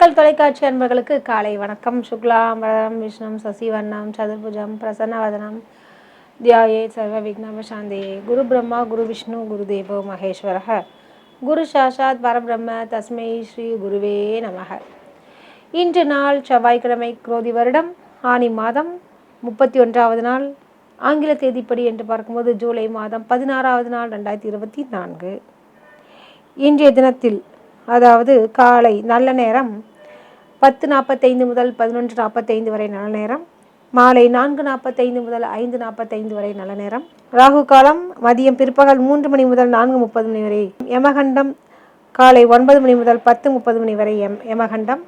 மக்கள் தொலைக்காட்சி அன்பர்களுக்கு காலை வணக்கம். சுக்லாம் வரதம் விஷ்ணம் சசிவர்ணம் சதுர்புஜம் பிரசன்னவதனம் தியாயே சர்வ விக்னபசாந்தே குரு பிரம்மா குரு விஷ்ணு குரு தேவோ மகேஸ்வரः குரு சாஷாத் பரபிரம்ம தஸ்மை ஸ்ரீ குருவே நமக. இன்று நாள் செவ்வாய்க்கிழமை குரோதி வருடம் ஆனி மாதம் முப்பத்தி ஒன்றாவது நாள். ஆங்கில தேதிப்படி என்று பார்க்கும்போது ஜூலை மாதம் பதினாறாவது நாள் ரெண்டாயிரத்தி இருபத்தி நான்கு. இன்றைய தினத்தில் அதாவது காலை நல்ல நேரம் பத்து நாற்பத்தைந்து முதல் பதினொன்று நாற்பத்தைந்து வரை நல்ல நேரம். மாலை நான்கு நாற்பத்தைந்து முதல் ஐந்து நாற்பத்தைந்து வரை நல்ல நேரம். ராகு காலம் மதியம் பிற்பகல் மூன்று மணி முதல் நான்கு முப்பது மணி வரை யமகண்டம். காலை ஒன்பது மணி முதல் பத்து முப்பது மணி வரை எம் யமகண்டம்.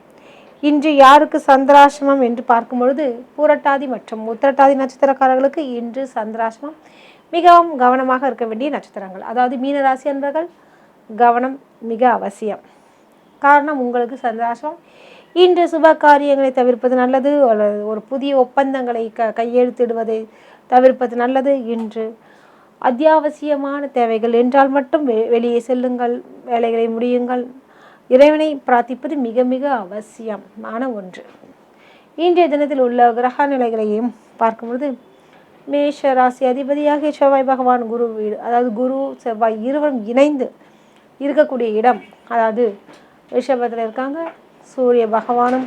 இன்று யாருக்கு சந்திராசிரமம் என்று பார்க்கும் பொழுது பூரட்டாதி மற்றும் உத்திரட்டாதி நட்சத்திரக்காரர்களுக்கு இன்று சந்திராசிரமம் மிகவும் கவனமாக இருக்க வேண்டிய நட்சத்திரங்கள். அதாவது மீனராசி அன்பர்கள் கவனம் மிக அவசியம். காரணம் உங்களுக்கு சந்திராசிரமம் இன்று சுப காரியங்களை தவிர்ப்பது நல்லது அல்லது ஒரு புதிய ஒப்பந்தங்களை க கையெழுத்திடுவதை தவிர்ப்பது நல்லது. இன்று அத்தியாவசியமான தேவைகள் என்றால் மட்டும் வெ வெளியே செல்லுங்கள் வேலைகளை முடியுங்கள். இறைவனை பிரார்த்திப்பது மிக மிக அவசியமான ஒன்று. இன்றைய தினத்தில் உள்ள கிரக நிலைகளையும் பார்க்கும்பொழுது மேஷ ராசி அதிபதியாகிய செவ்வாய் பகவான் குரு வீடு அதாவது குரு செவ்வாய் இருவரும் இணைந்து இருக்கக்கூடிய இடம் அதாவது ரிஷபத்தில் இருக்காங்க. சூரிய பகவானும்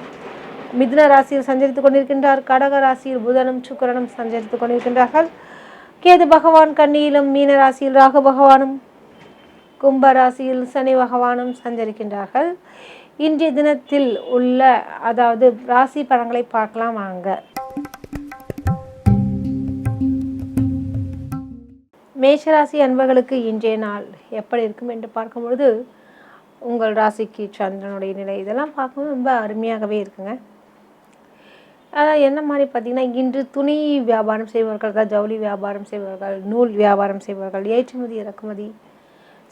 மிதுன ராசியில் சஞ்சரித்து கொண்டிருக்கின்றார். கடக ராசியில் புதனும் சுக்கரனும் சஞ்சரித்து கொண்டிருக்கின்றார்கள். கேது பகவான் கண்ணியிலும் மீன ராசியில் ராகு பகவானும் கும்ப ராசியில் சனி பகவானும் சஞ்சரிக்கின்றார்கள். இன்றைய தினத்தில் உள்ள அதாவது ராசி பலன்களை பார்க்கலாம் வாங்க. மேஷராசி அன்பர்களுக்கு இன்றைய நாள் எப்படி இருக்கும் என்று பார்க்கும் பொழுது உங்கள் ராசிக்கு சந்திரனுடைய நிலை இதெல்லாம் பார்க்கும்போது ரொம்ப அருமையாகவே இருக்குங்க. அதான் என்ன மாதிரி பார்த்திங்கன்னா இன்று துணி வியாபாரம் செய்பவர்கள் ஜவுளி வியாபாரம் செய்பவர்கள் நூல் வியாபாரம் செய்பவர்கள் ஏற்றுமதி இறக்குமதி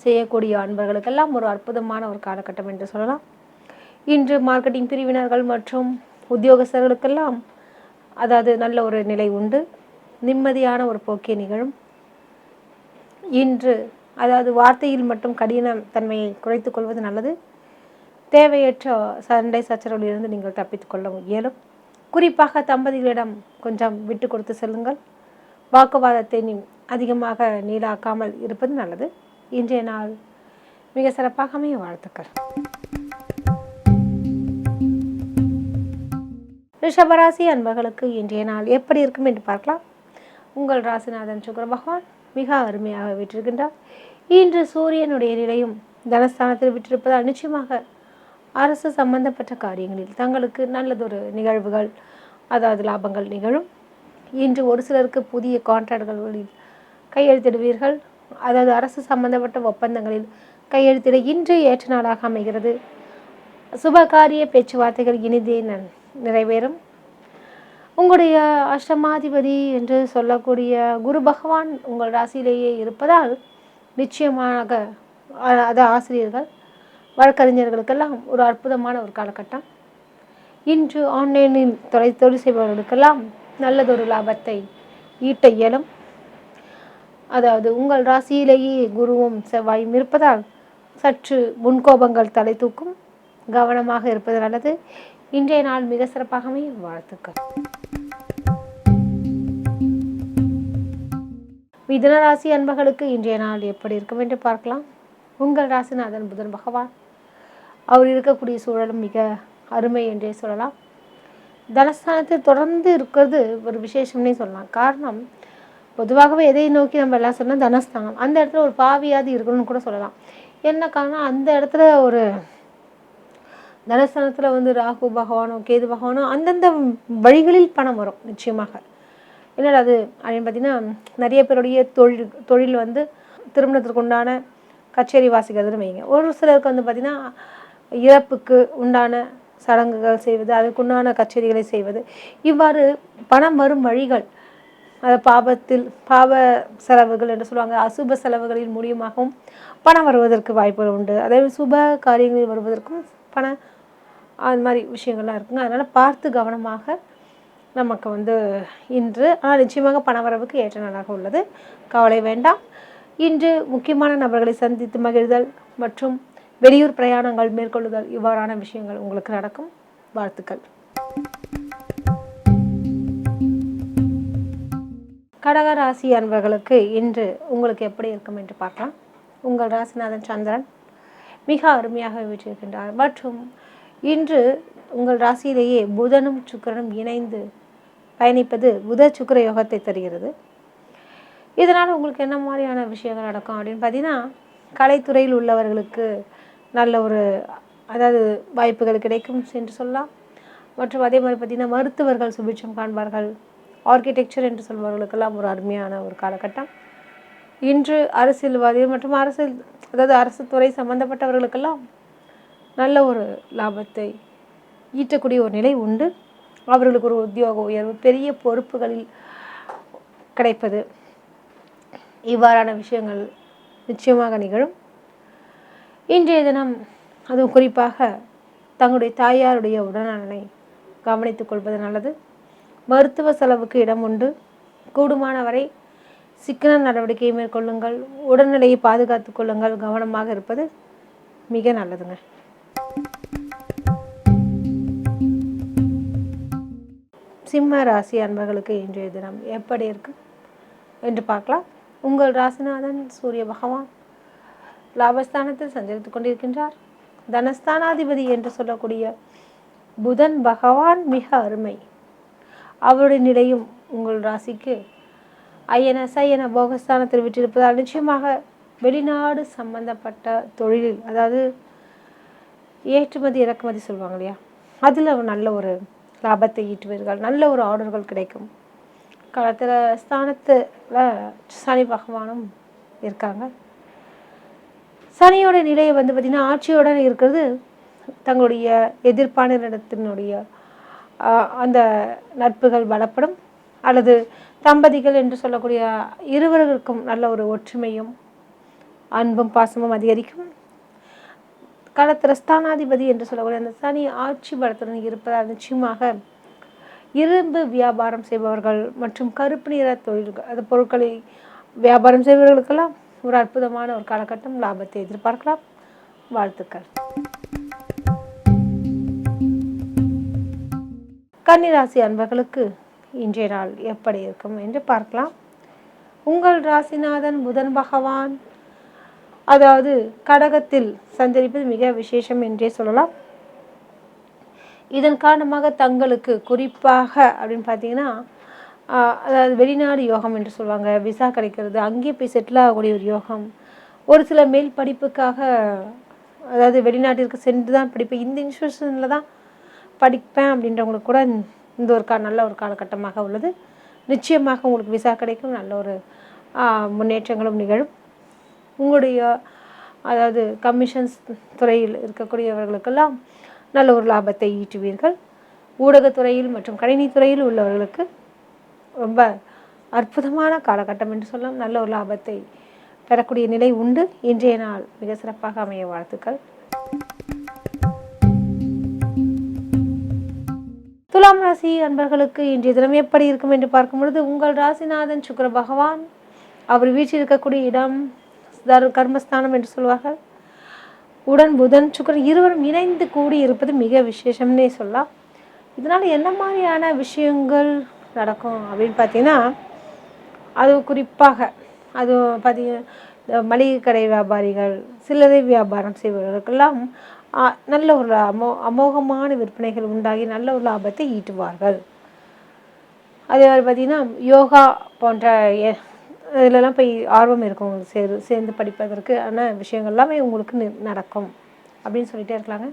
செய்யக்கூடிய அன்பர்களுக்கெல்லாம் ஒரு அற்புதமான ஒரு காலகட்டம் என்று சொல்லலாம். இன்று மார்க்கெட்டிங் பிரிவினர்கள் மற்றும் உத்தியோகஸ்தர்களுக்கெல்லாம் அதாவது நல்ல ஒரு நிலை உண்டு. நிம்மதியான ஒரு போக்கே நிகழும். இன்று அதாவது வார்த்தையில் மட்டும் கடின தன்மையை குறைத்து கொள்வது நல்லது. தேவையற்ற சண்டை சச்சரவிலிருந்து நீங்கள் தப்பித்துக் கொள்ள இயலும். குறிப்பாக தம்பதிகளிடம் கொஞ்சம் விட்டு கொடுத்து செல்லுங்கள். வாக்குவாதத்தை நீ அதிகமாக நீளாக்காமல் இருப்பது நல்லது. இன்றைய நாள் மிக சிறப்பாக அமைய வாழ்த்துக்கள். ரிஷபராசி அன்பர்களுக்கு இன்றைய நாள் எப்படி இருக்கும் என்று பார்க்கலாம். உங்கள் ராசிநாதன் சுக்கர பகவான். மிக அருமையாக விட்டிருக்கின்றார். இன்று சூரியனுடைய நிலையும் தனஸ்தானத்தில் விட்டிருப்பதால் நிச்சயமாக அரசு சம்பந்தப்பட்ட காரியங்களில் தங்களுக்கு நல்லதொரு நிகழ்வுகள் அதாவது லாபங்கள் நிகழும். இன்று ஒரு சிலருக்கு புதிய கான்ட்ராக்டுகளில் கையெழுத்திடுவீர்கள். அதாவது அரசு சம்பந்தப்பட்ட ஒப்பந்தங்களில் கையெழுத்திட இன்று ஏற்ற நாளாக அமைகிறது. சுபகாரிய பேச்சுவார்த்தைகள் இனிதே நன் நிறைவேறும். உங்களுடைய அஷ்டமாதிபதி என்று சொல்லக்கூடிய குரு பகவான் உங்கள் ராசியிலேயே இருப்பதால் நிச்சயமாக அது ஆசிரியர்கள் வழக்கறிஞர்களுக்கெல்லாம் ஒரு அற்புதமான ஒரு காலகட்டம். இன்று ஆன்லைனில் தொலை தொழில் செய்பவர்களுக்கெல்லாம் நல்லதொரு லாபத்தை ஈட்ட இயலும். அதாவது உங்கள் ராசியிலேயே குருவும் செவ்வாயும் இருப்பதால் சற்று முன்கோபங்கள் தலை தூக்கும். கவனமாக இருப்பது நல்லது. இன்றைய நாள் மிக சிறப்பாகவே வாழ்த்துக்கள். மிதுன ராசி அன்பர்களுக்கு இன்றைய நாள் எப்படி இருக்கும் என்று பார்க்கலாம். உங்கள் ராசிநாதன் புதன் பகவான். அவர் இருக்கக்கூடிய சூழலும் மிக அருமை என்றே சொல்லலாம். தனஸ்தானத்தில் தொடர்ந்து இருக்கிறது ஒரு விசேஷம்னே சொல்லலாம். காரணம் பொதுவாகவே எதை நோக்கி நம்ம எல்லாம் சொன்னால் தனஸ்தானம். அந்த இடத்துல ஒரு பாவியாதி இருக்கணும்னு கூட சொல்லலாம். என்ன காரணம் அந்த இடத்துல ஒரு தனஸ்தானத்தில் வந்து ராகு பகவானோ கேது பகவானோ அந்தந்த வழிகளில் பணம் வரும் நிச்சயமாக. என்னடா அது? அப்படின்னு பார்த்தீங்கன்னா நிறைய பேருடைய தொழில் தொழில் வந்து திருமணத்திற்கு உண்டான கச்சேரி வாசிக்கிறதுன்னு வைங்க. ஒரு சிலருக்கு வந்து பார்த்திங்கன்னா இறப்புக்கு உண்டான சடங்குகள் செய்வது அதற்குண்டான கச்சேரிகளை செய்வது. இவ்வாறு பணம் வரும் வழிகள் அது பாபத்தில் பாவ செலவுகள் என்று சொல்லுவாங்க அசுப செலவுகளின் மூலியமாகவும் பணம் வருவதற்கு வாய்ப்புகள் உண்டு. அதே சுப காரியங்களில் வருவதற்கும் பண அது மாதிரி விஷயங்கள்லாம் இருக்குங்க. அதனால் பார்த்து கவனமாக நமக்கு வந்து இன்று ஆனால் நிச்சயமாக பணவரவுக்கு ஏற்ற நாளாக உள்ளது. கவலை வேண்டாம். இன்று முக்கியமான நபர்களை சந்தித்து மகிழ்தல் மற்றும் வெளியூர் பிரயாணங்கள் மேற்கொள்ளுதல் இவ்வாறான விஷயங்கள் உங்களுக்கு நடக்கும். வாழ்த்துக்கள். கடக ராசி அன்பர்களுக்கு இன்று உங்களுக்கு எப்படி இருக்கும் என்று பார்க்கலாம். உங்கள் ராசிநாதன் சந்திரன் மிக அருமையாக வீற்றிருக்கின்றார். மற்றும் இன்று உங்கள் ராசியிலேயே புதனும் சுக்கிரனும் இணைந்து பயணிப்பது புத சுக்கிர யோகத்தை தருகிறது. இதனால் உங்களுக்கு என்ன மாதிரியான விஷயங்கள் நடக்கும் அப்படின்னு பார்த்தீங்கன்னா கலைத்துறையில் உள்ளவர்களுக்கு நல்ல ஒரு அதாவது வாய்ப்புகள் கிடைக்கும் என்று சொல்லலாம். மற்றும் அதே மாதிரி பார்த்திங்கன்னா மருத்துவர்கள் சுபிட்சம் காண்பார்கள். ஆர்கிடெக்சர் என்று சொல்பவர்களுக்கெல்லாம் ஒரு அருமையான ஒரு காலகட்டம். இன்று அரசியல்வாதிகள் மற்றும் அரசியல் அதாவது அரசு துறை சம்பந்தப்பட்டவர்களுக்கெல்லாம் நல்ல ஒரு லாபத்தை ஈட்டக்கூடிய ஒரு நிலை உண்டு. அவர்களுக்கு ஒரு உத்தியோக உயர்வு பெரிய பொறுப்புகளில் கிடைப்பது. இவ்வாறான விஷயங்கள் நிச்சயமாக நிகழும். இன்றைய தினம் அதுவும் குறிப்பாக தங்களுடைய தாயாருடைய உடல்நலனை கவனித்துக் கொள்வது நல்லது. மருத்துவ செலவுக்கு இடம் உண்டு. கூடுமான வரை சிக்கன நடவடிக்கையை மேற்கொள்ளுங்கள். உடல்நிலையை பாதுகாத்துக் கொள்ளுங்கள். கவனமாக இருப்பது மிக நல்லதுங்க. சிம்ம ராசி அன்பர்களுக்கு இன்றைய தினம் எப்படி இருக்கு என்று பார்க்கலாம். உங்கள் ராசிநாதன் சூரிய பகவான் லாபஸ்தானத்தில் சஞ்சரித்துக் கொண்டிருக்கின்றார். தனஸ்தானாதிபதி என்று சொல்லக்கூடிய புதன் பகவான் மிக அருமை. அவருடைய நிலையும் உங்கள் ராசிக்கு ஐயன சையன போகஸ்தானத்தில் விட்டிருப்பதால் நிச்சயமாக வெளிநாடு சம்பந்தப்பட்ட தொழிலில் அதாவது ஏற்றுமதி இறக்குமதி சொல்லுவாங்க இல்லையா? அதில் நல்ல ஒரு லாபத்தை ஈட்டுவீர்கள். நல்ல ஒரு ஆர்டர்கள் கிடைக்கும். காலத்தில் ஸ்தானத்தில் சனி பகவானும் இருக்காங்க. சனியோட நிலையை வந்து பார்த்திங்கன்னா ஆட்சியோட இருக்கிறது தங்களுடைய எதிர்ப்பாளரிடத்தினுடைய அந்த நட்புகள் பலப்படும். அல்லது தம்பதிகள் என்று சொல்லக்கூடிய இருவர்களுக்கும் நல்ல ஒரு ஒற்றுமையும் அன்பும் பாசமும் அதிகரிக்கும். களத்திர ஸ்தானாதிபதி என்று சொல்லக்கூடிய அந்த சனி ஆட்சி பலத்துடன் இருப்பதால் நிச்சயமாக இரும்பு வியாபாரம் செய்பவர்கள் மற்றும் கருப்பு நிற தொழில்கள் அந்த பொருட்களை வியாபாரம் செய்பவர்களுக்கெல்லாம் ஒரு அற்புதமான ஒரு காலகட்டம். லாபத்தை எதிர்பார்க்கலாம். வாழ்த்துக்கள். கன்னிராசி அன்பர்களுக்கு இன்றைய நாள் எப்படி இருக்கும் என்று பார்க்கலாம். உங்கள் ராசிநாதன் புதன் பகவான் அதாவது கடகத்தில் சஞ்சரிப்பது மிக விசேஷம் என்றே சொல்லலாம். இதன் காரணமாக தங்களுக்கு குறிப்பாக அப்படின்னு பார்த்தீங்கன்னா அதாவது வெளிநாடு யோகம் என்று சொல்லுவாங்க விசா கிடைக்கிறது அங்கேயே போய் செட்டில் ஆகக்கூடிய ஒரு யோகம். ஒரு சில மேல் படிப்புக்காக அதாவது வெளிநாட்டிற்கு சென்று தான் படிப்பேன். இந்த இன்ஸ்டியூஷனில் தான் படிப்பேன் அப்படின்றவங்களுக்கு கூட இந்த ஒரு கா நல்ல ஒரு காலகட்டமாக உள்ளது. நிச்சயமாக உங்களுக்கு விசா கிடைக்கும் நல்ல ஒரு முன்னேற்றங்களும் நிகழும். உங்களுடைய அதாவது கமிஷன்ஸ் துறையில் இருக்கக்கூடியவர்களுக்கெல்லாம் நல்ல ஒரு லாபத்தை ஈட்டுவீர்கள். ஊடகத்துறையில் மற்றும் கணினித்துறையில் உள்ளவர்களுக்கு ரொம்ப அற்புதமான காலகட்டம் என்று சொல்லலாம். நல்ல ஒரு லாபத்தை பெறக்கூடிய நிலை உண்டு. இன்றைய நாள் மிக சிறப்பாக அமைய வாழ்த்துக்கள். துலாம் ராசி அன்பர்களுக்கு இன்றைய தினம் எப்படி இருக்கும் என்று பார்க்கும் பொழுது உங்கள் ராசிநாதன் சுக்கர பகவான் அவர் வீட்டில் இருக்கக்கூடிய இடம் தர் கர்மஸ்தானம் என்று சொல்வார்கள். உடன் புதன் சுக்கரன் இருவரும் இணைந்து கூடி இருப்பது மிக விசேஷம்னே சொல்லலாம். இதனால் என்ன மாதிரியான விஷயங்கள் நடக்கும் அப்படின்னு பார்த்தீங்கன்னா அது குறிப்பாக அது பார்த்தீங்க மளிகை கடை வியாபாரிகள் சில்லறை வியாபாரம் செய்பவர்களுக்கெல்லாம் நல்ல ஒரு அமோ அமோகமான விற்பனைகள் உண்டாகி நல்ல ஒரு லாபத்தை ஈட்டுவார்கள். அதே மாதிரி பார்த்திங்கன்னா யோகா போன்ற இதிலலாம் போய் ஆர்வம் இருக்கும் உங்களுக்கு சேர் சேர்ந்து படிப்பதற்கு. ஆன விஷயங்கள் எல்லாமே உங்களுக்கு நடக்கும். அப்படின்னு சொல்லிகிட்டே இருக்கலாங்க.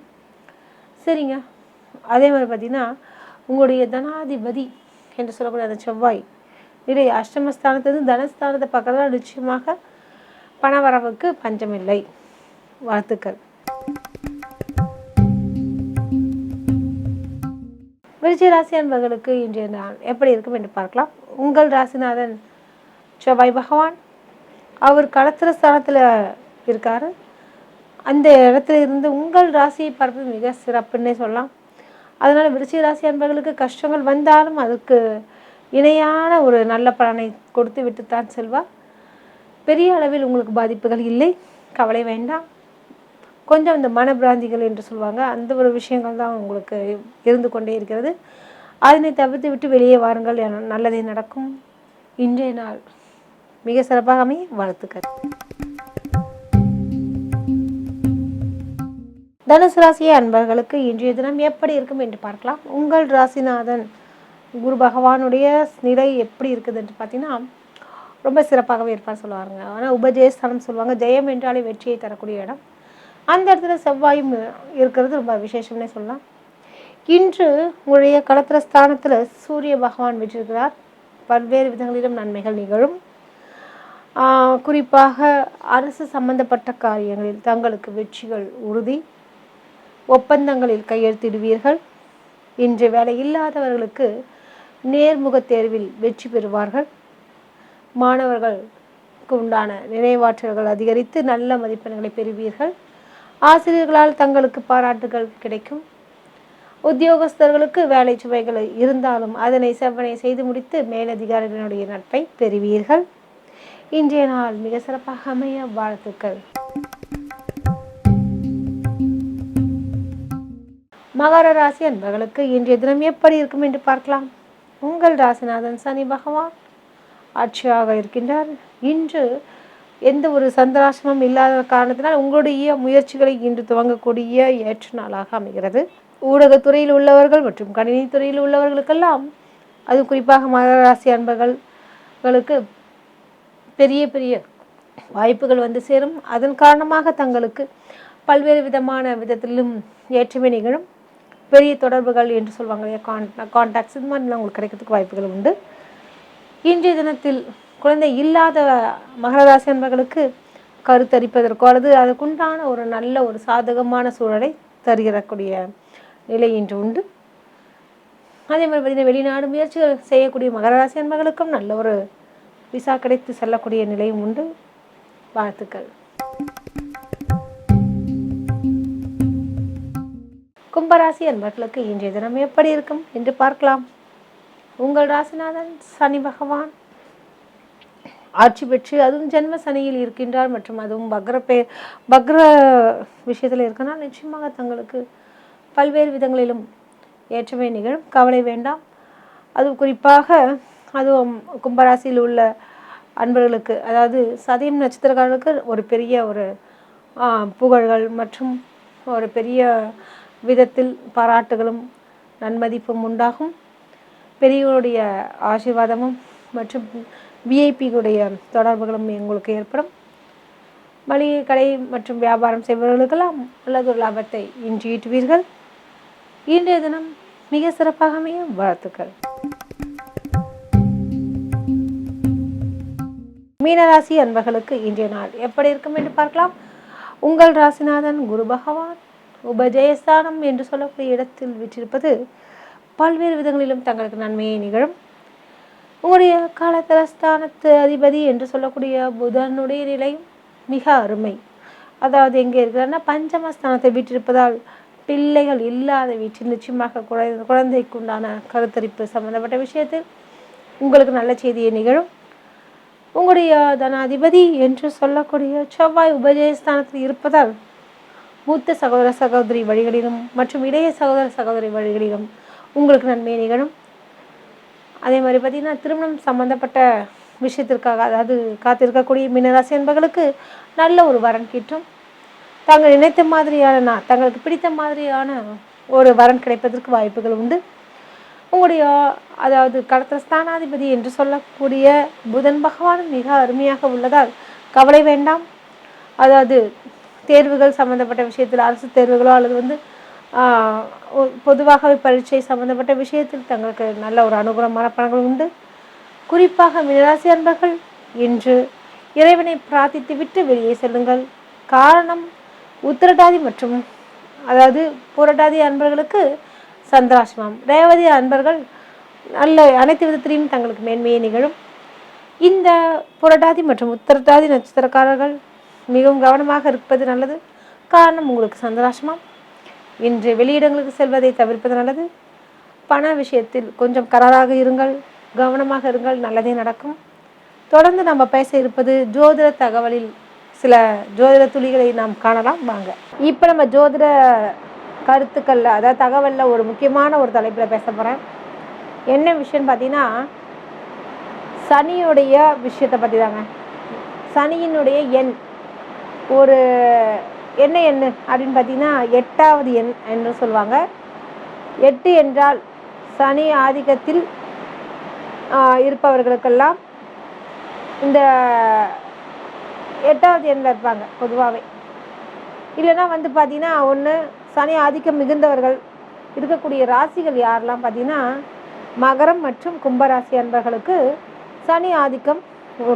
சரிங்க. அதே மாதிரி பார்த்திங்கன்னா உங்களுடைய தனாதிபதி என்று சொல்லக்கூடிய அந்த செவ்வாய் நிலை அஷ்டமஸ்தானத்திலிருந்து தனஸ்தானத்தை பார்க்கறதுல நிச்சயமாக பணவரவுக்கு பஞ்சமில்லை. வாழ்த்துக்கள். விருச்சி ராசி அன்பர்களுக்கு இன்றைய நாள் எப்படி இருக்கும் என்று பார்க்கலாம். உங்கள் ராசிநாதன் செவ்வாய் பகவான். அவர் களத்திர ஸ்தானத்தில் இருக்கார். அந்த இடத்துல இருந்து உங்கள் ராசியை பார்ப்பது மிக சிறப்புன்னே சொல்லலாம். அதனால் விருச்சி ராசி அன்பர்களுக்கு கஷ்டங்கள் வந்தாலும் அதுக்கு இணையான ஒரு நல்ல பலனை கொடுத்து விட்டுத்தான் செல்வா. பெரிய அளவில் உங்களுக்கு பாதிப்புகள் இல்லை. கவலை வேண்டாம். கொஞ்சம் இந்த மனப்பிராந்திகள் என்று சொல்லுவாங்க அந்த ஒரு விஷயங்கள் தான் உங்களுக்கு இருந்து கொண்டே இருக்கிறது. அதனை தவிர்த்து விட்டு வெளியே வாருங்கள். என நல்லதே நடக்கும். இன்றைய நாள் மிக சிறப்பாக அமைய வாழ்த்துக்கள். தனுசு ராசிய அன்பர்களுக்கு இன்றைய தினம் எப்படி இருக்கும் என்று பார்க்கலாம். உங்கள் ராசிநாதன் குரு பகவானுடைய நிலை எப்படி இருக்குது என்று பார்த்தீங்கன்னா ரொம்ப சிறப்பாகவே இருப்பார் சொல்லுவாங்க ஆனால் உபஜெயஸ்தானம் சொல்லுவாங்க. ஜெயம் என்றாலே வெற்றியை தரக்கூடிய இடம். அந்த இடத்துல செவ்வாயும் இருக்கிறது ரொம்ப விசேஷம்னே சொல்லலாம். இன்று உங்களுடைய களத்திர ஸ்தானத்தில் சூரிய பகவான் விட்டிருக்கிறார் பல்வேறு விதங்களிலும் நன்மைகள் நிகழும். குறிப்பாக அரசு சம்பந்தப்பட்ட காரியங்களில் தங்களுக்கு வெற்றிகள் உறுதி. ஒப்பந்தங்களில் கையெழுத்திடுவீர்கள். இன்று வேலை இல்லாதவர்களுக்கு நேர்முக தேர்வில் வெற்றி பெறுவார்கள். மாணவர்களுக்கு உண்டான நினைவாற்றல்கள் அதிகரித்து நல்ல மதிப்பெண்களை பெறுவீர்கள். ஆசிரியர்களால் தங்களுக்கு பாராட்டுகள் கிடைக்கும். உத்தியோகஸ்தர்களுக்கு வேலை சுமைகள் இருந்தாலும் அதனை செவ்வனை செய்து முடித்து மேலதிகாரிகளுடைய நட்பை பெறுவீர்கள். இன்றைய நாள் மிக சிறப்பாக அமைய வாழ்த்துக்கள். மகர ராசி அன்பர்களுக்கு இன்றைய தினம் எப்படி இருக்கும் என்று பார்க்கலாம். உங்கள் ராசிநாதன் சனி பகவான் ஆட்சியாக இருக்கின்றார். இன்று எந்த ஒரு சந்திராசிரமம் இல்லாத காரணத்தினால் உங்களுடைய முயற்சிகளை இன்று துவங்கக்கூடிய ஏற்ற நாளாக அமைகிறது. ஊடகத்துறையில் உள்ளவர்கள் மற்றும் கணினித்துறையில் உள்ளவர்களுக்கெல்லாம் அது குறிப்பாக மகர ராசி அன்பர்களுக்கு பெரிய பெரிய வாய்ப்புகள் வந்து சேரும். அதன் காரணமாக தங்களுக்கு பல்வேறு விதமான விதத்திலும் ஏற்றுமை நிகழும். பெரிய தொடர்புகள் என்று சொல்லுவாங்க இல்லையா? கான் கான்டாக்ட்ஸ் இது மாதிரிலாம் உங்களுக்கு கிடைக்கிறதுக்கு வாய்ப்புகள் உண்டு. இன்றைய தினத்தில் குழந்தை இல்லாத மகரராசி என்பர்களுக்கு கருத்தரிப்பதற்கோ அல்லது அதற்குண்டான ஒரு நல்ல ஒரு சாதகமான சூழலை தருகிறக்கூடிய நிலை இன்று உண்டு. அதே மாதிரி பார்த்தீங்கன்னா வெளிநாடு முயற்சிகள் செய்யக்கூடிய மகர ராசி நல்ல ஒரு விசா கிடைத்து செல்லக்கூடிய நிலையும் உண்டு. வாழ்த்துக்கள். கும்பராசி அன்பர்களுக்கு இன்றைய தினம் எப்படி இருக்கும் என்று பார்க்கலாம். உங்கள் ராசிநாதன் சனி பகவான். ஆட்சி பெற்று அதுவும் ஜென்ம சனியில் இருக்கின்றார் மற்றும் அதுவும் பக்ர பே பக்ர விஷயத்தில் இருக்கனால் நிச்சயமாக தங்களுக்கு பல்வேறு விதங்களிலும் ஏற்றமே நிகழும். கவலை வேண்டாம். அது குறிப்பாக அதுவும் கும்பராசியில் உள்ள அன்பர்களுக்கு அதாவது சதயம் நட்சத்திரக்காரர்களுக்கு ஒரு பெரிய ஒரு புகழ்கள் மற்றும் ஒரு பெரிய விதத்தில் பாராட்டுகளும் நன்மதிப்பும் உண்டாகும். பெரியவருடைய ஆசீர்வாதமும் மற்றும் விஐபிகளுடைய தொடர்புகளும் எங்களுக்கு ஏற்படும். மளிகை கடை மற்றும் வியாபாரம் செய்பவர்களுக்கெல்லாம் நல்லதொரு லாபத்தை இன்று ஈட்டுவீர்கள் இன்றைய தினம் மிக சிறப்பாக அமைய வாழ்த்துக்கள். மீனராசி அன்பர்களுக்கு இன்றைய நாள் எப்படி இருக்கும் என்று பார்க்கலாம். உங்கள் ராசிநாதன் குரு பகவான் உபஜயஸ்தானம் என்று சொல்லக்கூடிய இடத்தில் விற்றிருப்பது பல்வேறு விதங்களிலும் தங்களுக்கு நன்மையை நிகழும். உங்களுடைய காலத்தலஸ்தானத்து அதிபதி என்று சொல்லக்கூடிய புதனுடைய நிலையும் மிக அருமை. அதாவது எங்கே இருக்கிறார்னா பஞ்சமஸ்தானத்தை விற்றிருப்பதால் பிள்ளைகள் இல்லாத வீட்டில் நிச்சயமாக குழந்தை குழந்தைக்குண்டான கருத்தரிப்பு சம்பந்தப்பட்ட விஷயத்தில் உங்களுக்கு நல்ல செய்தியை நிகழும். உங்களுடைய தனாதிபதி என்று சொல்லக்கூடிய செவ்வாய் உபஜயஸ்தானத்தில் இருப்பதால் மூத்த சகோதர சகோதரி வழிகளிலும் மற்றும் இளைய சகோதர சகோதரி வழிகளிலும் உங்களுக்கு நன்மை நிகழும். அதே மாதிரி பார்த்தீங்கன்னா திருமணம் சம்பந்தப்பட்ட விஷயத்திற்காக அதாவது காத்திருக்கக்கூடிய மீனராசி என்பவர்களுக்கு நல்ல ஒரு வரன் கிட்டும். தாங்கள் நினைத்த மாதிரியான தங்களுக்கு பிடித்த மாதிரியான ஒரு வரன் கிடைப்பதற்கு வாய்ப்புகள் உண்டு. உங்களுடைய அதாவது கடத்த ஸ்தானாதிபதி என்று சொல்லக்கூடிய புதன் பகவான் மிக அருமையாக உள்ளதால் கவலை வேண்டாம். அதாவது தேர்வுகள் சம்பந்தப்பட்ட விஷயத்தில் அரசு தேர்வுகளோ அல்லது வந்து பொதுவாகவே பரீட்சை சம்பந்தப்பட்ட விஷயத்தில் தங்களுக்கு நல்ல ஒரு அனுகூலமான பலன்கள் உண்டு. குறிப்பாக மினராசி அன்பர்கள் இன்று இறைவனை பிரார்த்தித்து விட்டு வெளியே செல்லுங்கள். காரணம் உத்திரட்டாதி மற்றும் அதாவது புரட்டாதி அன்பர்களுக்கு சந்திராசிரமம். ரேவதி அன்பர்கள் நல்ல அனைத்து விதத்திலையும் தங்களுக்கு மேன்மையை நிகழும். இந்த புரட்டாதி மற்றும் உத்தரட்டாதி நட்சத்திரக்காரர்கள் மிகவும் கவனமாக இருப்பது நல்லது. காரணம் உங்களுக்கு சந்திராசிரமம். இன்று வெளியிடங்களுக்கு செல்வதை தவிர்ப்பது நல்லது. பண விஷயத்தில் கொஞ்சம் கராராக இருங்கள் கவனமாக இருங்கள் நல்லதே நடக்கும். தொடர்ந்து நம்ம பேச இருப்பது ஜோதிட தகவலில் சில ஜோதிட துளிகளை நாம் காணலாம். வாங்க. இப்போ நம்ம ஜோதிட கருத்துக்களில் அதாவது தகவலில் ஒரு முக்கியமான ஒரு தலைப்பில் பேச போகிறேன் என்ன விஷயம்னு பார்த்தீங்கன்னா சனியுடைய விஷயத்தை பற்றி தாங்க சனியினுடைய எண். ஒரு என்ன எண் அப்படின்னு பார்த்தீங்கன்னா எட்டாவது எண் என்று சொல்லுவாங்க. எட்டு என்றால் சனி ஆதிக்கத்தில் இருப்பவர்களுக்கெல்லாம் இந்த எட்டாவது எண்ணில் இருப்பாங்க பொதுவாகவே இல்லைன்னா வந்து பார்த்தீங்கன்னா ஒன்று சனி ஆதிக்கம் மிகுந்தவர்கள் இருக்கக்கூடிய ராசிகள் யாரெல்லாம் பார்த்தீங்கன்னா மகரம் மற்றும் கும்பராசி அன்பர்களுக்கு சனி ஆதிக்கம்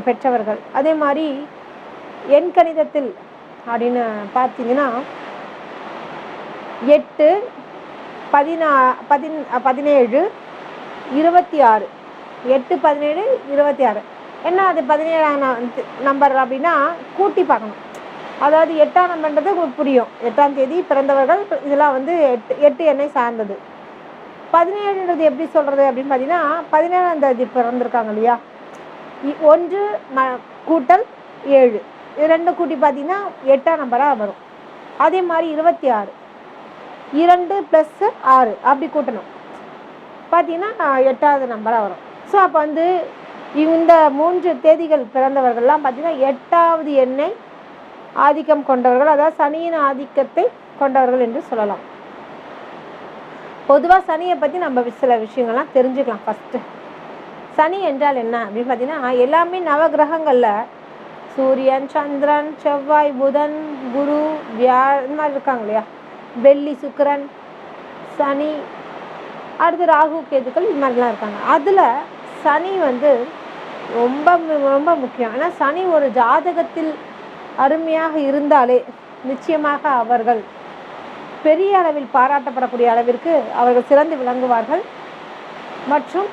பெற்றவர்கள். அதே மாதிரி எண் கணிதத்தில் அப்படின்னு பார்த்தீங்கன்னா எட்டு பதினா பதின் பதினேழு இருபத்தி ஆறு. எட்டு பதினேழு இருபத்தி ஆறு. என்ன அது பதினேழாம் நம்பர் அப்படின்னா கூட்டி பார்க்கணும். அதாவது எட்டாம் நம்பர்ன்றது உங்களுக்கு புரியும். எட்டாம் தேதி பிறந்தவர்கள் இதெல்லாம் வந்து எட்டு எட்டு எண்ணெய் சார்ந்தது. பதினேழுன்றது எப்படி சொல்கிறது அப்படின்னு பார்த்தீங்கன்னா பதினேழாம் தேதி பிறந்திருக்காங்க இல்லையா? ஒன்று ம கூட்டல் ஏழு. இது ரெண்டு கூட்டி பார்த்தீங்கன்னா எட்டாம் நம்பராக வரும். அதே மாதிரி இருபத்தி ஆறு இரண்டு ப்ளஸ்ஸு ஆறு. அப்படி கூட்டணும். பார்த்தீங்கன்னா எட்டாவது நம்பராக வரும். ஸோ அப்போ வந்து இந்த மூன்று தேதிகள் பிறந்தவர்கள்லாம் பார்த்தீங்கன்னா எட்டாவது எண்ணெய் ஆதிக்கம் கொண்டவர்கள் அதாவது சனியின் ஆதிக்கத்தை கொண்டவர்கள் என்று சொல்லலாம். பொதுவாக சனியை பற்றி நம்ம சில விஷயங்கள்லாம் தெரிஞ்சுக்கலாம் ஃபஸ்ட்டு சனி என்றால் என்ன? அப்படின்னு பார்த்தீங்கன்னா எல்லாமே நவகிரகங்களில் சூரியன் சந்திரன் செவ்வாய் புதன் குரு வியா இந்த மாதிரி இருக்காங்க இல்லையா? வெள்ளி சுக்கரன் சனி அடுத்து ராகு கேதுக்கள் இது மாதிரிலாம் இருக்காங்க. அதில் சனி வந்து ரொம்ப ரொம்ப முக்கியம். ஏன்னா சனி ஒரு ஜாதகத்தில் அருமையாக இருந்தாலே நிச்சயமாக அவர்கள் பெரிய அளவில் பாராட்டப்படக்கூடிய அளவிற்கு அவர்கள் சிறந்து விளங்குவார்கள். மற்றும்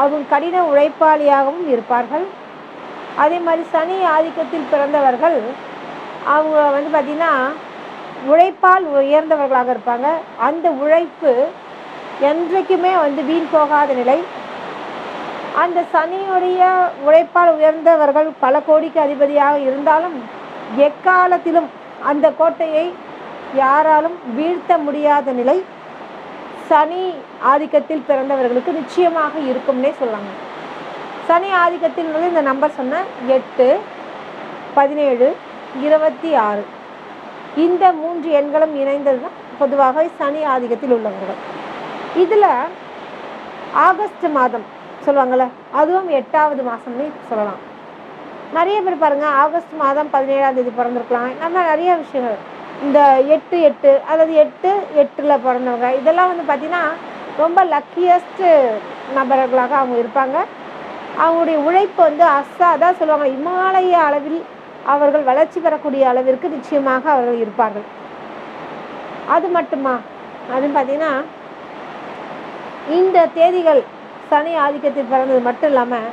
அவங்க கடின உழைப்பாளியாகவும் இருப்பார்கள். அதே மாதிரி சனி ஆதிக்கத்தில் பிறந்தவர்கள் அவங்க வந்து பார்த்திங்கன்னா உழைப்பால் உயர்ந்தவர்களாக இருப்பாங்க. அந்த உழைப்பு என்றைக்குமே வந்து வீண் போகாத நிலை. அந்த சனியுடைய உழைப்பால் உயர்ந்தவர்கள் பல கோடிக்கு அதிபதியாக இருந்தாலும் எக்காலத்திலும் அந்த கோட்டையை யாராலும் வீழ்த்த முடியாத நிலை சனி ஆதிக்கத்தில் பிறந்தவர்களுக்கு நிச்சயமாக இருக்கும்னே சொல்லாங்க சனி ஆதிக்கத்தில் வந்து இந்த நம்பர் சொன்ன எட்டு பதினேழு இருபத்தி ஆறு. இந்த மூன்று எண்களும் இணைந்தது தான் பொதுவாக சனி ஆதிக்கத்தில் உள்ளவர்கள். இதில் ஆகஸ்ட் மாதம் சொல்லுவாங்கள்ல அதுவும் எட்டாவது மாதம்னு சொல்லலாம். நிறைய பேர் பாருங்கள் ஆகஸ்ட் மாதம் பதினேழாம் தேதி பிறந்திருக்கலாம். நம்ம நிறைய விஷயங்கள். இந்த எட்டு எட்டு அதாவது எட்டு எட்டில் பிறந்தவங்க இதெல்லாம் வந்து பார்த்திங்கன்னா ரொம்ப லக்கியஸ்ட்டு நபர்களாக அவங்க இருப்பாங்க. அவங்களுடைய உழைப்பு வந்து அசாதா சொல்லுவாங்க. இமாலய அளவில் அவர்கள் வளர்ச்சி பெறக்கூடிய அளவிற்கு நிச்சயமாக அவர்கள் இருப்பார்கள். அது மட்டுமா? அதுன்னு பார்த்தீங்கன்னா இந்த தேதிகள் சனி ஆதிக்கத்தில் பிறந்தது மட்டும் இல்லாமல்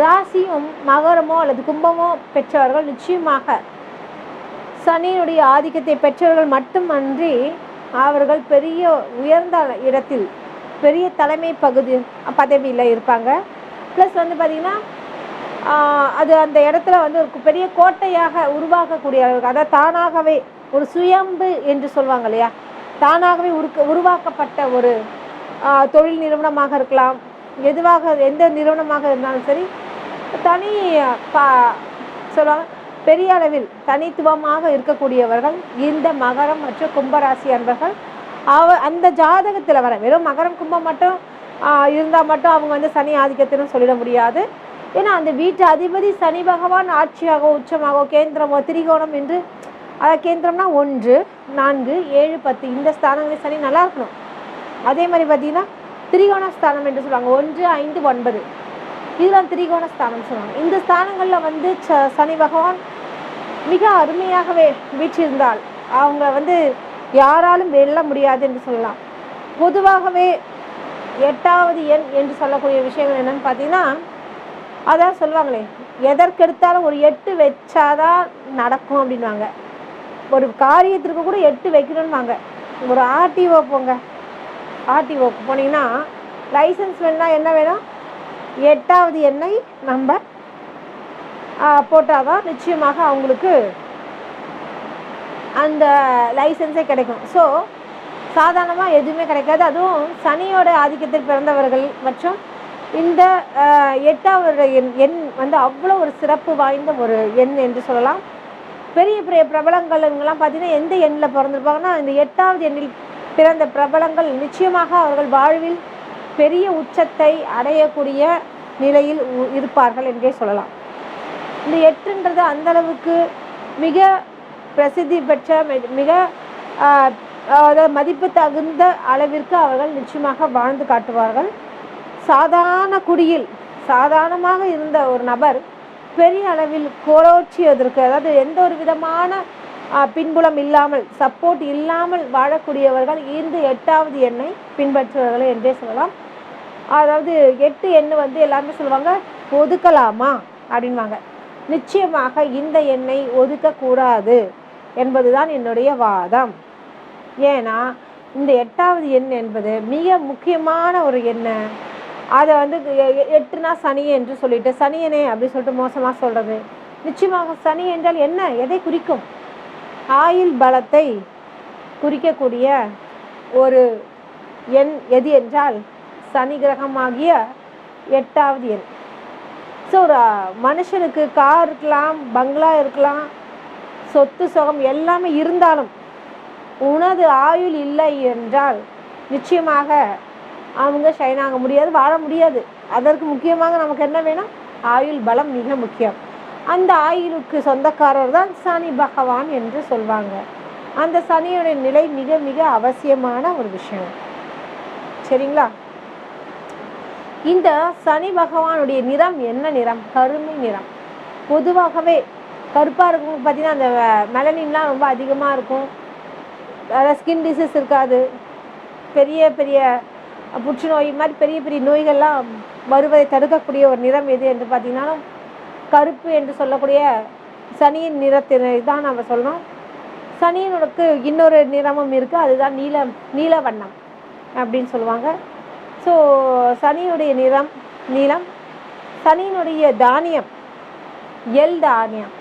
ராசியும் மகரமோ அல்லது கும்பமோ பெற்றவர்கள் நிச்சயமாக சனியினுடைய ஆதிக்கத்தை பெற்றவர்கள் மட்டுமன்றி அவர்கள் பெரிய உயர்ந்த இடத்தில் பெரிய தலைமை பகுதி பதவியில் இருப்பாங்க. ப்ளஸ் வந்து பார்த்திங்கன்னா அது அந்த இடத்துல வந்து ஒரு பெரிய கோட்டையாக உருவாக்கக்கூடிய அளவுக்கு அதாவது தானாகவே ஒரு சுயம்பு என்று சொல்லுவாங்க இல்லையா? தானாகவே உருக்க உருவாக்கப்பட்ட ஒரு தொழில் நிறுவனமாக இருக்கலாம். எதுவாக எந்த நிறுவனமாக இருந்தாலும் சரி தனி பா சொல்லுவாங்க பெரிய அளவில் தனித்துவமாக இருக்கக்கூடியவர்கள் இந்த மகரம் மற்றும் கும்பராசி அன்பர்கள் அவ அந்த ஜாதகத்தில் வர வெறும் மகரம் கும்பம் மட்டும் இருந்தால் மட்டும் அவங்க வந்து சனி ஆதிக்கத்திலும் சொல்லிட முடியாது. ஏன்னா அந்த வீட்டு அதிபதி சனி பகவான் ஆட்சியாகவோ உச்சமாகவோ கேந்திரமோ திரிகோணம் என்று அதாவது கேந்திரம்னா ஒன்று நான்கு ஏழு பத்து இந்த ஸ்தானங்களில் சனி நல்லா இருக்கணும். அதே மாதிரி பார்த்தீங்கன்னா திரிகோண ஸ்தானம் என்று சொல்லுவாங்க. ஒன்று ஐந்து ஒன்பது. இதெல்லாம் திரிகோண ஸ்தானம் சொல்லுவாங்க. இந்த ஸ்தானங்களில் வந்து ச- சனி பகவான் மிக அருமையாகவே வீற்றிருந்தால் அவங்க வந்து யாராலும் வெல்ல முடியாது என்று சொல்லலாம். பொதுவாகவே எட்டாவது எண் என்று சொல்லக்கூடிய விஷயங்கள் என்னன்னு பார்த்தீங்கன்னா அதான் சொல்லுவாங்களே எதற்கெடுத்தாலும் ஒரு எட்டு வச்சாதான் நடக்கும் அப்படின்வாங்க ஒரு காரியத்திற்கு கூட எட்டு வைக்கணும்வாங்க ஒரு ஆர்டிஓ போங்க. ஆர்டிஓக்கு போனீங்கன்னா லைசன்ஸ் வேணும்னா என்ன வேணும்? எட்டாவது எண்ணை நம்ம போட்டால் தான் நிச்சயமாக அவங்களுக்கு அந்த லைசன்ஸே கிடைக்கும். ஸோ சாதாரணமாக எதுவுமே கிடைக்காது. அதுவும் சனியோட ஆதிக்கத்தில் பிறந்தவர்கள் மற்றும் இந்த எட்டாவது எண் எண் வந்து அவ்வளோ ஒரு சிறப்பு வாய்ந்த ஒரு எண் என்று சொல்லலாம். பெரிய பெரிய பிரபலங்கள்லாம் பார்த்தீங்கன்னா எந்த எண்ணில் பிறந்திருப்பாங்கன்னா இந்த எட்டாவது எண்ணில் பிறந்த பிரபலங்கள் நிச்சயமாக அவர்கள் வாழ்வில் பெரிய உச்சத்தை அடையக்கூடிய நிலையில் உ- இருப்பார்கள் என்றே சொல்லலாம். இந்த எட்டுன்றது அந்த அளவுக்கு மிக பிரசித்தி பெற்ற மிக அதாவது மதிப்பு தகுந்த அளவிற்கு அவர்கள் நிச்சயமாக வாழ்ந்து காட்டுவார்கள். சாதாரண குடியில் சாதாரணமாக இருந்த ஒரு நபர் பெரிய அளவில் கோலோச்சியதற்கு அதாவது எந்த ஒரு விதமான பின்புலம் இல்லாமல் சப்போர்ட் இல்லாமல் வாழக்கூடியவர்கள் இந்த எட்டாவது எண்ணை பின்பற்றுவார்கள் என்றே சொல்லலாம். அதாவது எட்டு எண்ணு வந்து எல்லாருமே சொல்லுவாங்க ஒதுக்கலாமா? அப்படின்வாங்க. நிச்சயமாக இந்த எண்ணை ஒதுக்கக்கூடாது என்பதுதான் என்னுடைய வாதம். ஏன்னா இந்த எட்டாவது எண் என்பது மிக முக்கியமான ஒரு எண்ணை. அதை வந்து எ- எட்டுனா சனி என்று சொல்லிட்டு சனியனே அப்படி சொல்லிட்டு மோசமாக சொல்கிறது நிச்சயமாக சனி என்றால் என்ன? எதை குறிக்கும்? ஆயுள் பலத்தை குறிக்கக்கூடிய ஒரு எண் எது என்றால் சனி கிரகமாகிய எட்டாவது எண். ஸோ ஒரு மனுஷனுக்கு கார் இருக்கலாம் பங்களா இருக்கலாம் சொத்து சுகம் எல்லாமே இருந்தாலும் உனது ஆயுள் இல்லை என்றால் நிச்சயமாக அவங்க ஷைன் ஆக முடியாது வாழ முடியாது. அதற்கு முக்கியமாக நமக்கு என்ன வேணும்? ஆயுள் பலம் மிக முக்கியம். அந்த ஆயுளுக்கு சொந்தக்காரர் தான் சனி பகவான் என்று சொல்வாங்க. அந்த சனியோட நிலை மிக மிக அவசியமான ஒரு விஷயம். சரிங்களா? இந்த சனி பகவானுடைய நிறம் என்ன நிறம்? கருமை நிறம். பொதுவாகவே கருப்பாக இருக்கும் பார்த்தீங்கன்னா அந்த மெலனின்லாம் ரொம்ப அதிகமாக இருக்கும். அதாவது ஸ்கின் டிசீஸ் இருக்காது. பெரிய பெரிய புற்றுநோய் மாதிரி பெரிய பெரிய நோய்கள்லாம் வருவதை தடுக்கக்கூடிய ஒரு நிறம் எது என்று பார்த்தீங்கன்னா கருப்பு என்று சொல்லக்கூடிய சனியின் நிறத்தினை தான் நம்ம சொல்லணும் சனியினுக்கு இன்னொரு நிறமும் இருக்குது அதுதான் நீல நீல வண்ணம் அப்படின்னு சொல்லுவாங்க. ஸோ சனியுடைய நிறம் நீளம் சனியினுடைய தானியம் எள் தானியம்.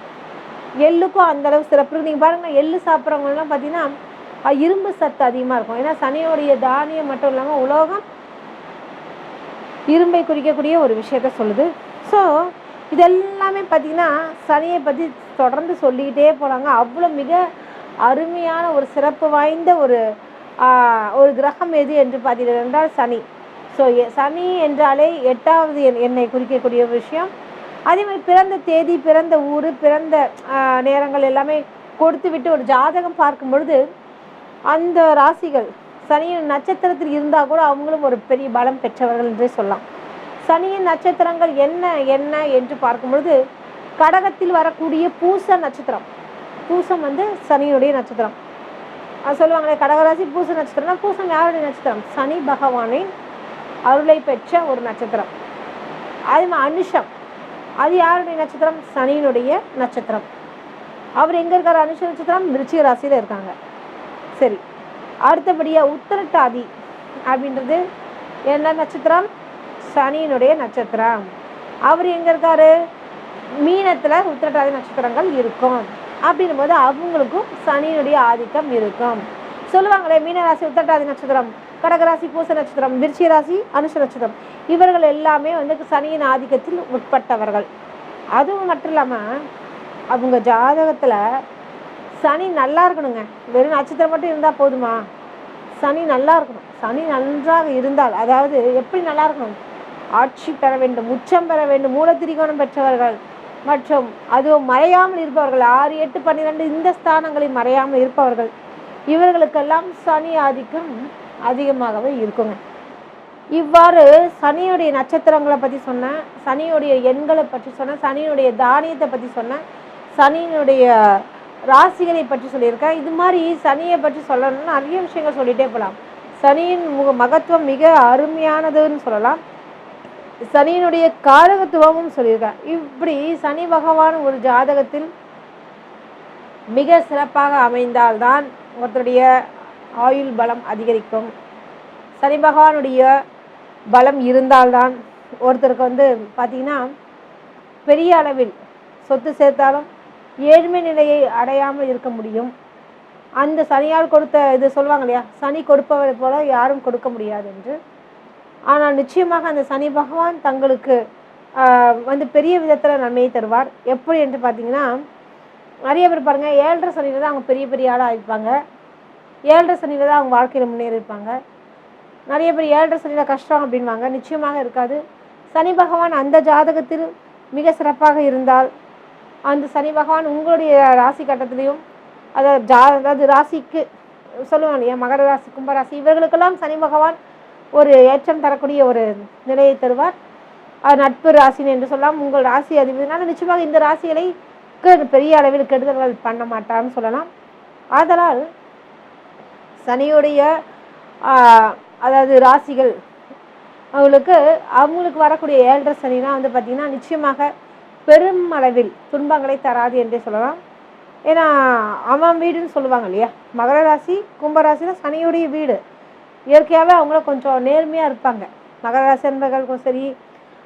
எள்ளுக்கும் அந்தளவு சிறப்பு நீங்கள் பாருங்கள் எள்ளு சாப்பிட்றவங்கலாம் பார்த்தீங்கன்னா இரும்பு சத்து அதிகமாக இருக்கும். ஏன்னா சனியோடைய தானியம் மட்டும் இல்லாமல் உலோகம் இரும்பை குறிக்கக்கூடிய ஒரு விஷயத்த சொல்லுது. ஸோ இதெல்லாமே பார்த்திங்கன்னா சனியை பற்றி தொடர்ந்து சொல்லிக்கிட்டே போகிறாங்க அவ்வளோ மிக அருமையான ஒரு சிறப்பு வாய்ந்த ஒரு ஒரு கிரகம் எது என்று பார்த்தீர்கள் என்றால் சனி. ஸோ சனி என்றாலே எட்டாவது என்னை குறிக்கக்கூடிய ஒரு விஷயம். அதே மாதிரி பிறந்த தேதி பிறந்த ஊர் பிறந்த நேரங்கள் எல்லாமே கொடுத்து விட்டு ஒரு ஜாதகம் பார்க்கும் பொழுது அந்த ராசிகள் சனியின் நட்சத்திரத்தில் இருந்தால் கூட அவங்களும் ஒரு பெரிய பலம் பெற்றவர்கள் என்றே சொல்லலாம். சனியின் நட்சத்திரங்கள் என்ன என்ன என்று பார்க்கும் பொழுது கடகத்தில் வரக்கூடிய பூச நட்சத்திரம். பூசம் வந்து சனியுடைய நட்சத்திரம். சொல்லுவாங்களே கடகராசி பூச நட்சத்திரம்னா பூசம் யாருடைய நட்சத்திரம்? சனி பகவானின் அருளை பெற்ற ஒரு நட்சத்திரம். அது அனுஷம். அது யாருடைய நட்சத்திரம்? சனியினுடைய நட்சத்திரம். அவர் எங்கே இருக்கார்? அனுஷ நட்சத்திரம் விருச்சிக ராசியில் இருக்காங்க. சரி. அடுத்தபடியாக உத்தரட்டாதி அப்படின்றது என்ன நட்சத்திரம்? சனியினுடைய நட்சத்திரம். அவர் எங்கே இருக்காரு? மீனத்தில் உத்திரட்டாதி நட்சத்திரங்கள் இருக்கும். அப்படின்னும் போது அவங்களுக்கும் சனியினுடைய ஆதிக்கம் இருக்கும். சொல்லுவாங்களே மீனராசி உத்திரட்டாதி நட்சத்திரம் கடகராசி பூச நட்சத்திரம் விருச்சிய ராசி அனுஷ நட்சத்திரம். இவர்கள் எல்லாமே வந்து சனியின் ஆதிக்கத்தில் உட்பட்டவர்கள். அதுவும் மட்டும் இல்லாமல் அவங்க ஜாதகத்தில் சனி நல்லா இருக்கணுங்க. வெறும் நட்சத்திரம் மட்டும் இருந்தால் போதுமா? சனி நல்லா இருக்கணும். சனி நன்றாக இருந்தால் அதாவது எப்படி நல்லா இருக்கணும்? ஆட்சி பெற வேண்டும் உச்சம் பெற வேண்டும் மூலத்திரிகோணம் பெற்றவர்கள். மற்றும் அதுவும் மறையாமல் இருப்பவர்கள் ஆறு எட்டு பன்னிரெண்டு இந்த ஸ்தானங்களில் மறையாமல் இருப்பவர்கள். இவர்களுக்கெல்லாம் சனி ஆதிக்கம் அதிகமாகவே இருக்குங்க. இவ்வாறு சனியுடைய நட்சத்திரங்களை பற்றி சொன்னேன் சனியுடைய எண்களை பற்றி சொன்னேன் சனியுடைய தானியத்தை பற்றி சொன்னேன் சனியினுடைய ராசிகளை பற்றி சொல்லியிருக்கேன். இது மாதிரி சனியை பற்றி சொல்லணும்னா நிறைய விஷயங்கள் சொல்லிகிட்டே போகலாம். சனியின் முக மகத்துவம் மிக அருமையானதுன்னு சொல்லலாம். சனியினுடைய காரகத்துவமும் சொல்லியிருக்கேன் இப்படி சனி பகவான் ஒரு ஜாதகத்தில் மிக சிறப்பாக அமைந்தால்தான் ஒருத்தருடைய ஆயுள் பலம் அதிகரிக்கும். சனி பகவானுடைய பலம் இருந்தால்தான் ஒருத்தருக்கு வந்து பார்த்திங்கன்னா பெரிய அளவில் சொத்து சேர்த்தாலும் ஏழ்மை நிலையை அடையாமல் இருக்க முடியும். அந்த சனியால் கொடுத்த இது சொல்லுவாங்க இல்லையா? சனி கொடுப்பவரை போல யாரும் கொடுக்க முடியாது என்று ஆனால் நிச்சயமாக அந்த சனி பகவான் தங்களுக்கு வந்து பெரிய விதத்தில் நன்மையை தருவார். எப்படி என்று பார்த்தீங்கன்னா நிறைய பேர் பாருங்கள் ஏழரை சனியில் தான் அவங்க பெரிய பெரிய ஆளாக இருப்பாங்க. ஏழரை சனியில் தான் அவங்க வாழ்க்கையில் முன்னேறி இருப்பாங்க. நிறைய பேர் ஏழரை சனியில் கஷ்டம் அப்படின்வாங்க. நிச்சயமாக இருக்காது. சனி பகவான் அந்த ஜாதகத்தில் மிக சிறப்பாக இருந்தால் அந்த சனி பகவான் உங்களுடைய ராசி கட்டத்திலையும் அதாவது ஜா அதாவது ராசிக்கு சொல்லுவாங்க இல்லையா மகர ராசி கும்பராசி இவர்களுக்கெல்லாம் சனி பகவான் ஒரு ஏற்றம் தரக்கூடிய ஒரு நிலையை தருவார். அது நட்பு ராசி என்று சொல்லலாம். உங்கள் ராசி அதிபதினால நிச்சயமாக இந்த ராசிகளை பெரிய அளவில் கெடுதல்கள் பண்ண மாட்டான்னு சொல்லலாம். ஆதலால் சனியுடைய அதாவது ராசிகள் அவங்களுக்கு அவங்களுக்கு வரக்கூடிய ஏழரை சனினா வந்து பார்த்திங்கன்னா நிச்சயமாக பெரும் அளவில் துன்பங்களை தராது என்றே சொல்லலாம். ஏன்னா அவன் வீடுன்னு சொல்லுவாங்க இல்லையா? மகர ராசி கும்பராசினா சனியுடைய வீடு. இயற்கையாகவே அவங்கள கொஞ்சம் நேர்மையாக இருப்பாங்க. மகர ராசி சரி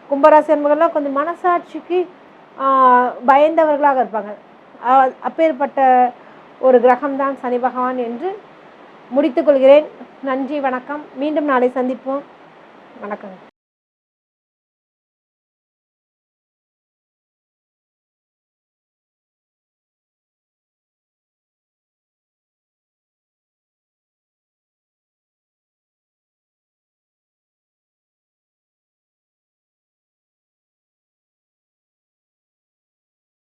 கும்பராசி என்பவர்கள்லாம் கொஞ்சம் மனசாட்சிக்கு பயந்தவர்களாக இருப்பாங்க. அப்பேற்பட்ட ஒரு கிரகம்தான் சனி பகவான் என்று முடித்துக்கொள்கிறேன் நன்றி வணக்கம். மீண்டும் நாளை சந்திப்போம். வணக்கம்